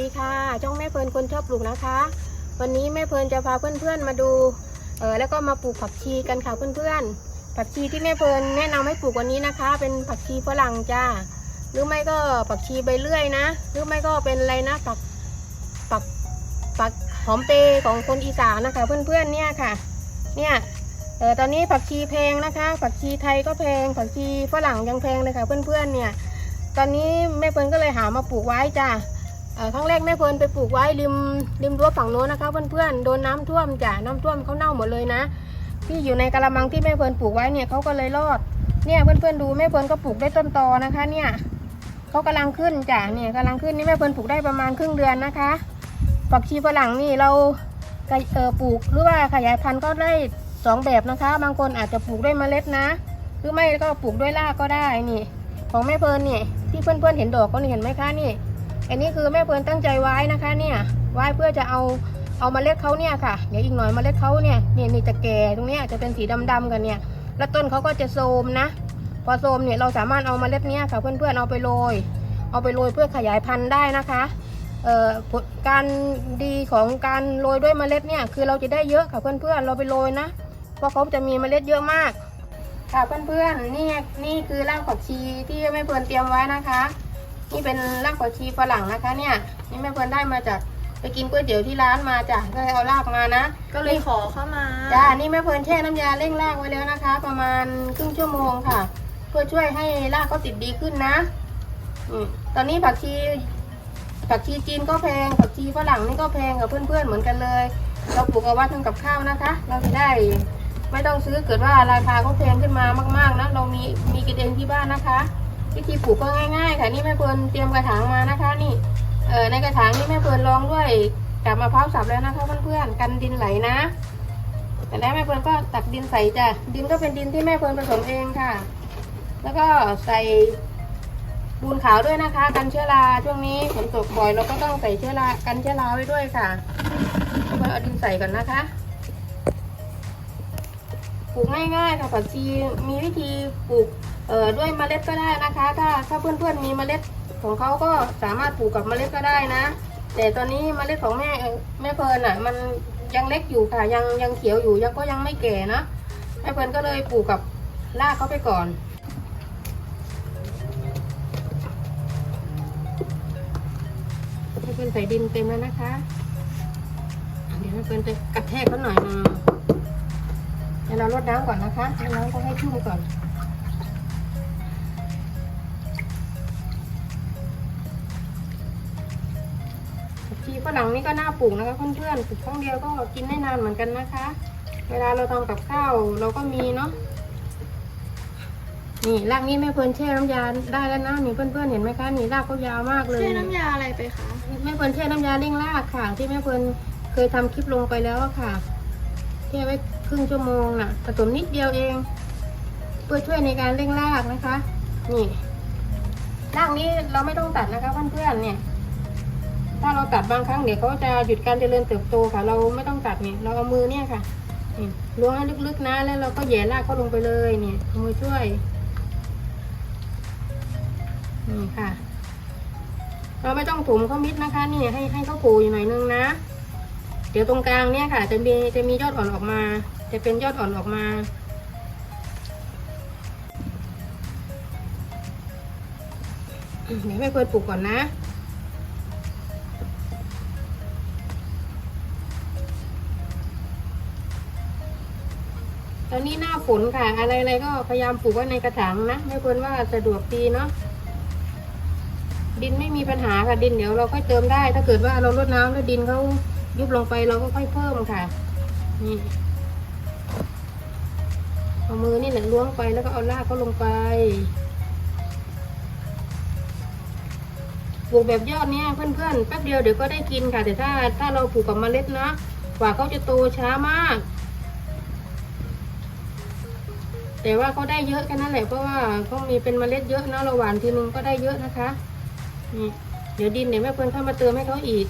ดีค่ะจ้องแม่เพลินคนชอบปลูกนะคะ วันนี้แม่เพลินจะพาเพื่อนๆมาดูเออแล้วก็มาปลูกผักชีกันค่ะเพื่อนๆ ผักชีที่แม่เพลินแนะนำให้ปลูกวันนี้นะคะ เป็นผักชีฝรั่งจ้าหรือไม่ก็ผักชีใบเลื่อยนะ หรือไม่ก็เป็นอะไรนะผักผักผักหอมเปรย์ของคนอีสานนะคะ เพื่อนๆเนี่ยค่ะ เนี่ยเออตอนนี้ผักชีแพงนะคะ ผักชีไทยก็แพง ผักชีฝรั่งยังแพงเลยค่ะเพื่อนๆเนี่ยตอนนี้แม่เพลินก็เลยหามาปลูกไว้จ้ะเอ่อ ครั้งแรกแม่เพลินไปปลูกไว้ริมริมรั้วฝั่งโน้นนะคะเพื่อนๆโดนน้ำท่วมจ้ะน้ำท่วมเขาเน่าหมดเลยนะ ที่อยู่ในกระมังที่แม่เพลินปลูกไว้เนี่ยเขาก็เลยรอดเนี่ยเพื่อนๆดูแม่เพลินก็ปลูกได้ต้นตอนะคะ เนี่ยเขากำลังขึ้นจ้ะเนี่ยกำลังขึ้นนี่แม่เพลินปลูกได้ประมาณครึ่งเดือนนะคะผักชีฝรั่งนี่เราเออปลูกหรือว่าขยายพันธุ์ก็ได้สองแบบนะคะ บางคนอาจจะปลูกด้วยเมล็ดนะ หรือไม่ก็ปลูกด้วยรากก็ได้นี่ ของแม่เพลินเนี่ยที่เพื่อนๆเห็นดอกก็เห็นไหมคะนี่ อันนี้คือแม่เพลินตั้งใจไว้นะคะเนี่ยไว้เพื่อจะเอาเอามาเล็ดเขาเนี่ยค่ะเดี๋ยวอีกหน่อยมาเล็ดเขาเนี่ยเนี่ยนี่จะแก่ตรงเนี้ยจะเป็นสีดำๆกันเนี่ย แล้วต้นเขาก็จะโทรมนะ พอโทรมเนี่ยเราสามารถเอามาเล็ดเนี้ยค่ะ เพื่อนๆเอาไปโรยเอาไปโรยเพื่อขยายพันธุ์ได้นะคะเอ่อการดีของการโรยด้วยเมล็ดเนี่ยคือเราจะได้เยอะค่ะเพื่อนๆเราไปโรยนะเพราะเขาจะมีเมล็ดเยอะมาก ค่ะเพื่อนๆนี่นี่คือรากผักชีที่แม่เพลินเตรียมไว้นะคะ นี่เป็นรากผักชีฝรั่งนะคะเนี่ย นี่แม่เพลินได้มาจากไปกินก๋วยเตี๋ยวที่ร้านมาจ้ะก็เลยเอารากมานะ ก็เลยขอเข้ามาจ้านี่แม่เพลินแช่น้ำยาเร่งรากไว้แล้วนะคะ ประมาณครึ่งชั่วโมงค่ะ เพื่อช่วยให้รากเขาติดดีขึ้นนะอืมตอนนี้ผักชีผักชีจีนก็แพงผักชีฝรั่งนี่ก็แพงกับเพื่อนๆเหมือนกันเลย เราปลูกเอาไว้ทำกับข้าวนะคะ เราจะได้ไม่ต้องซื้อเกิดว่าราคาเขาแพงขึ้นมามาก ๆนะเรามีมีกินเองที่บ้านนะคะ วิธีปลูกก็ง่ายๆ ค่ะนี่แม่เพลินเตรียมกระถางมานะคะ นี่เออในกระถางนี่แม่เพลินรองด้วยกับมะพร้าวสับแล้วนะคะเพื่อนๆกันดินไหลนะแต่แล้วแม่เพลินก็ตักดินใส่จ้ะดินก็เป็นดินที่แม่เพลินผสมเองค่ะ แล้วก็ใส่ปูนขาวด้วยนะคะ กันเชื้อราช่วงนี้ฝนตกบ่อยเราก็ต้องใส่เชื้อรากันเชื้อราไว้ด้วยค่ะเพื่อเอาดินใส่ก่อนนะคะปลูกง่ายๆค่ะผักชีมีวิธีปลูก เอ่อด้วยเมล็ดก็ได้นะคะ ถ้าถ้าเพื่อนๆมีเมล็ดของเขาก็สามารถปลูกกับเมล็ดก็ได้นะ แต่ตอนนี้เมล็ดของแม่แม่เพลินอะ มันยังเล็กอยู่ค่ะ ยังยังเขียวอยู่ยังก็ยังไม่แก่นะแม่เพลินก็เลยปลูกกับรากเขาไปก่อนแม่เพลินใส่ดินเต็มแล้วนะคะ เดี๋ยวแม่เพลินจะกระแทกเขาหน่อยนึงเดี๋ยวเราลดน้ำก่อนนะคะน้ำเขาให้ชุ่มก่อน ฝรั่งนี่ก็น่าปลูกนะคะเพื่อนๆปลูกครั้งเดียวก็กินได้นานเหมือนกันนะคะ เวลาเราทำกับข้าวเราก็มีเนาะนี่รากนี้แม่เพลินแช่น้ำยาได้แล้วนะนี่เพื่อนๆเห็นไหมคะนี่รากเขายาวมากเลย ใช้น้ำยาอะไรไปคะ แม่เพลินแช่น้ำยาเร่งรากค่ะ ที่แม่เพลินเคยทำคลิปลงไปแล้วอะค่ะแช่ไว้ครึ่งชั่วโมงน่ะผสมนิดเดียวเอง เพื่อช่วยในการเร่งรากนะคะ นี่รากนี้เราไม่ต้องตัดนะคะเพื่อนๆเนี่ย ถ้าเราตัดบางครั้งเดี๋ยวเขาจะหยุดการเจริญเติบโตค่ะ เราไม่ต้องตัดเนี่ยเราเอามือเนี่ยค่ะนี่ล้วงให้ลึกๆนะแล้วเราก็แย่รากเขาลงไปเลยเนี่ยเอามือช่วยนี่ค่ะ เราไม่ต้องถมเขามิดนะคะนี่ให้ให้เขาโผล่อยู่หน่อยนึงนะ เดี๋ยวตรงกลางเนี่ยค่ะ จะมีจะมียอดอ่อนออกมา จะเป็นยอดอ่อนออกมาเดี๋ยวแม่เพิร์ปลูกก่อนนะ ตอนนี้หน้าฝนค่ะ อะไรๆก็พยายามปลูกไว้ในกระถางนะแม่เพิร์นว่าสะดวกดีเนาะ ดินไม่มีปัญหาค่ะ ดินเดี๋ยวเราค่อยเติมได้ ถ้าเกิดว่าเราลดน้ำแล้วดินเขายุบลงไปเราก็ค่อยเพิ่มค่ะ นี่เอามือนี่แหละล้วงไปแล้วก็เอารากเขาลงไปปลูกแบบยอดเนี้ยเพื่อนๆแป๊บเดียวเดี๋ยวก็ได้กินค่ะ แต่ถ้าถ้าเราปลูกกับเมล็ดนะกว่าเขาจะโตช้ามาก แต่ว่าเขาได้เยอะแค่นั้นแหละเพราะว่าเขามีเป็นเมล็ดเยอะนะเราหว่านทีนึงก็ได้เยอะนะคะนี่เดี๋ยวดินเดี๋ยวแม่เพิ่นเข้ามาเติมให้เขาอีก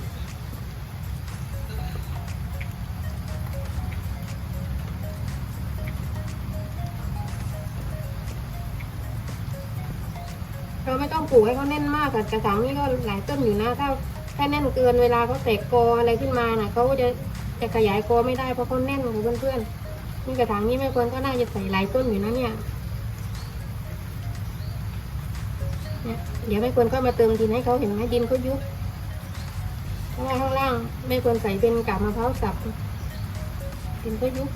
เราไม่ต้องปลูกให้เขาแน่นมากค่ะกระถางนี่ก็หลายต้นอยู่นะถ้าถ้าแน่นเกินเวลาเขาแตกกออะไรขึ้นมาน่ะเขาจะจะขยายกอไม่ได้เพราะเขาแน่นค่ะเพื่อนๆ นี่กระถางนี้แม่เฟิร์นก็น่าจะใส่หลายต้นอยู่นะเนี่ยเดี๋ยวแม่เฟิร์นก็มาเติมดินให้เขาเห็นไหมดินเขายุบเพราะว่าข้างล่างแม่เฟิร์นใส่เป็นกาบมะพร้าวสับดินเขายุบ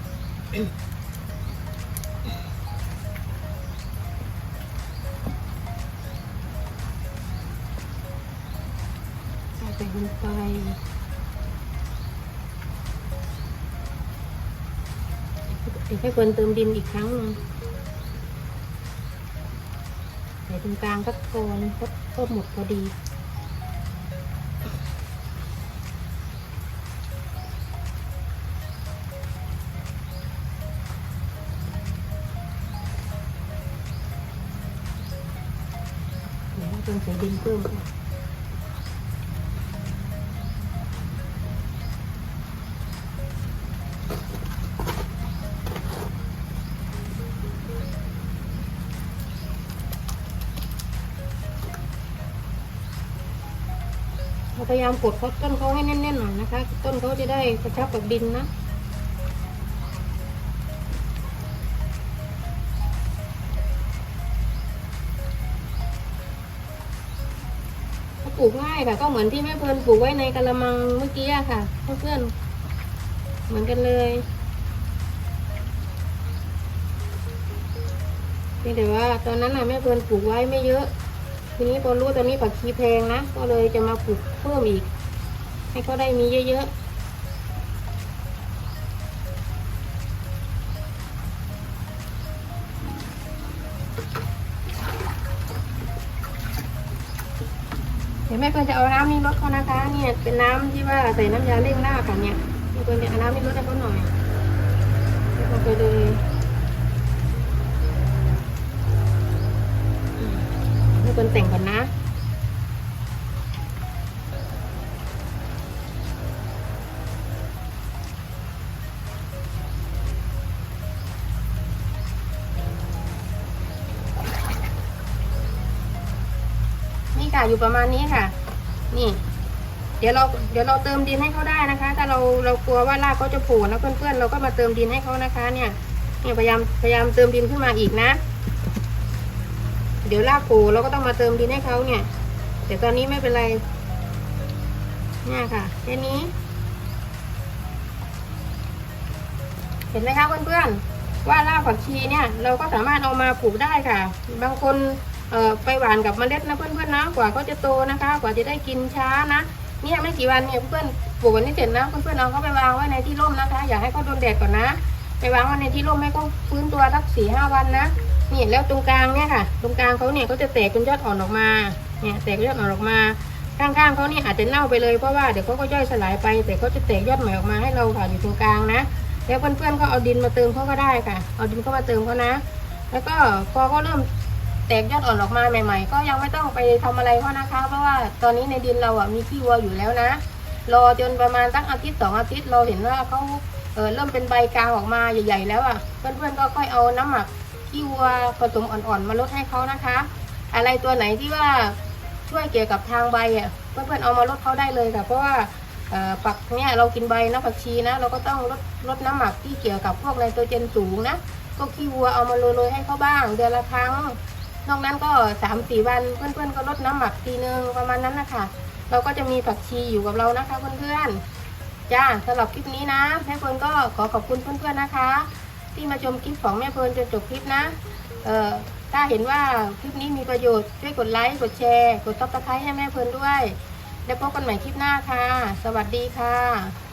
ใส่ไปลงไป เดี๋ยวให้ควรเติมดินอีกครั้งหนึงใส่ตรงกลางก็โกนก็ก็หมดพอดีเดี๋ยวให้ควรใส่ดินเพิ่ม พยายามกดเขาต้นเขาให้แน่นๆหน่อยนะคะ ต้นเขาจะได้กระชับกับดินนะปลูกง่ายค่ะ ก็เหมือนที่แม่เพลินปลูกไว้ในกระมังเมื่อกี้ค่ะเพื่อนๆเหมือนกันเลยเพียงแต่ว่าตอนนั้นน่ะแม่เพลินปลูกไว้ไม่เยอะ ทีนี้พอรู้ตอนนี้ผักชีแพงนะ ก็เลยจะมาปลูกเพิ่มอีก ให้เขาได้มีเยอะๆเดี๋ยวแม่เพื่อนจะเอาน้ำนี่ลดเขานะคะเนี่ยเป็นน้ำที่ว่าใส่น้ำยาเร่งรากค่ะเนี่ยแม่เพื่อนจะเอาน้ำนี่ลดให้เขาหน่อยแล้วก็ไปเลย เพื่อนแต่งก่อนนะ นี่ค่ะอยู่ประมาณนี้ค่ะ นี่ เดี๋ยวเราเดี๋ยวเราเติมดินให้เขาได้นะคะ ถ้าเราเรากลัวว่ารากเขาจะโผล่นะเพื่อนๆเราก็มาเติมดินให้เขานะคะ เนี่ยเนี่ยพยายามพยายามเติมดินขึ้นมาอีกนะ เดี๋ยวรากโผล่เราก็ต้องมาเติมดินให้เขาเนี่ย แต่ตอนนี้ไม่เป็นไรเนี่ยค่ะแค่นี้ เห็นไหมคะเพื่อนๆว่ารากผักชีเนี่ย เราก็สามารถเอามาปลูกได้ค่ะ บางคนเอ่อไปหวานกับเมล็ดนะเพื่อนๆนะกว่าเขาจะโตนะคะ กว่าจะได้กินช้านะเนี่ยไม่กี่วันเนี่ยเพื่อนปลูกวันนี้เสร็จนะเพื่อนๆเอาเขาไปวางไว้ในที่ร่มนะคะ อย่าให้เขาโดนแดดก่อนนะ ไปวางไว้ในที่ร่มให้เขาฟื้นตัวสักสี่ห้าวันนะ นี่แล้วตรงกลางเนี่ยค่ะ ตรงกลางเขาเนี่ยก็จะแตกเป็นยอดอ่อนออกมา เนี่ยแตกยอดอ่อนออกมา ข้างๆเขาเนี่ยอาจจะเน่าไปเลยเพราะว่าเดี๋ยวเขาก็ย่อยสลายไป แต่เขาจะแตกยอดใหม่ออกมาให้เราค่ะอยู่ตรงกลางนะ แล้วเพื่อนๆก็เอาดินมาเติมเขาก็ได้ค่ะ เอาดินเข้ามาเติมเขานะ แล้วก็พอเขาเริ่มแตกยอดอ่อนออกมาใหม่ ๆ ก็ยังไม่ต้องไปทำอะไรเขานะคะ เพราะว่าตอนนี้ในดินเราอะมีขี้วัวอยู่แล้วนะ รอจนประมาณตั้งอาทิตย์สองอาทิตย์เราเห็นว่าเขาเออเริ่มเป็นใบกลางออกมาใหญ่ ๆ แล้วอะ เพื่อนๆก็ค่อยเอาน้ำหมัก ขี้วัวผสมอ่อนๆมาลดให้เขานะคะ อะไรตัวไหนที่ว่าช่วยเกี่ยวกับทางใบอะเพื่อนๆเอามาลดเขาได้เลยค่ะเพราะว่าเอ่อปักเนี่ยเรากินใบนะผักชีนะเราก็ต้องลดลดน้ำหมักที่เกี่ยวกับพวกไนโตรเจนสูงนะก็ขี้วัวเอามาโรยๆให้เขาบ้าง เดือนละครั้งนอกนั้นก็สามสี่วันเพื่อนๆก็ลดน้ำหมักทีนึงประมาณนั้นนะคะเราก็จะมีผักชีอยู่กับเรานะคะเพื่อนๆจ้าสำหรับคลิปนี้นะแม่เพิร์นก็ขอขอบคุณเพื่อนๆนะคะ ที่มาชมคลิปของแม่เพลินจนจบคลิปนะ เอ่อถ้าเห็นว่าคลิปนี้มีประโยชน์ช่วยกดไลค์กดแชร์ กดตับสไคร้ให้แม่เพลินด้วย แล้วพบกันใหม่คลิปหน้าค่ะ สวัสดีค่ะ